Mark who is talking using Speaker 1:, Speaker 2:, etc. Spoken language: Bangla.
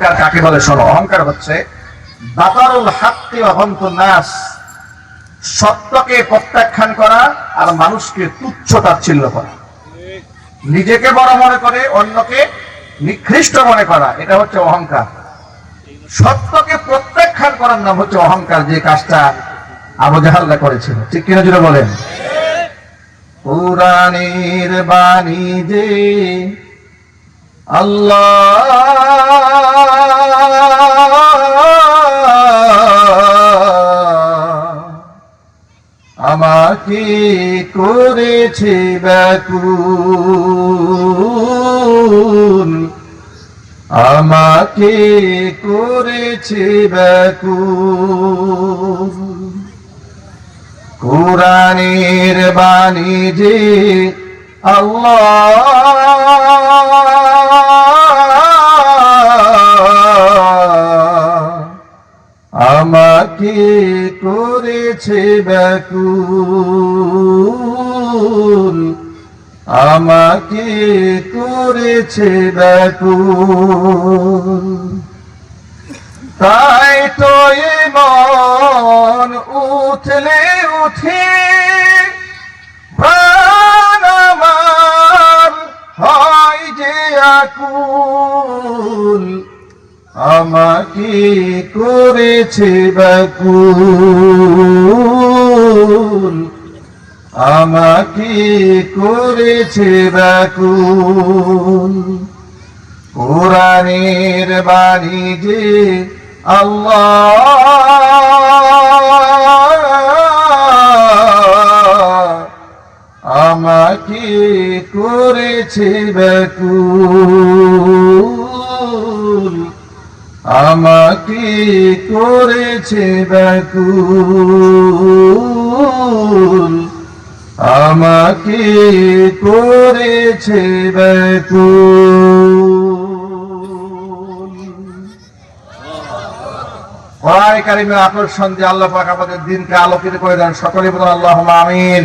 Speaker 1: অহংকার কাকে বলে শোনো? অহংকার হচ্ছে, বাতারুল হাক্কি অহন্ত নাস। সত্যকে প্রত্যাখ্যান করা আর মানুষকে তুচ্ছ তাচ্ছিল্য করা। নিজেকে বড় মনে করে, অন্যকে নিকৃষ্ট মনে করা, এটা হচ্ছে অহংকার। সত্যকে প্রত্যাখ্যান করার নাম হচ্ছে অহংকার, যে কাজটা আবু জাহাল্লা করেছিল। ঠিক কিনা জুড়ে বলেন? পুরাণের বাণী যে আল্লাহ আমাকে করেছে ব্যাকুল। আমাকে করেছে ব্যাকুল। কোরআনের বাণী যে আল্লাহ আমাকে করেছে ব্যাকুল। আমাকে করেছে ব্যাকুল। তাই তো মন উঠলে উঠে প্রাণ হয় যে আকুল। আমাকে করেছে ব্যাকুল। আমাকে করেছে ব্যাকুল। কোরআনের বাণী যে আল্লাহ। আমাকে করেছে ব্যাকুল। আমাকে করেছে ব্যাকুল। আমাকে করেছে কোরআন কারিমের আকর্ষণ দিয়ে আল্লাহ পাক আমাদের দিনকে আলোকিত করে দেন। সকলে বলুন আল্লাহ আমিন।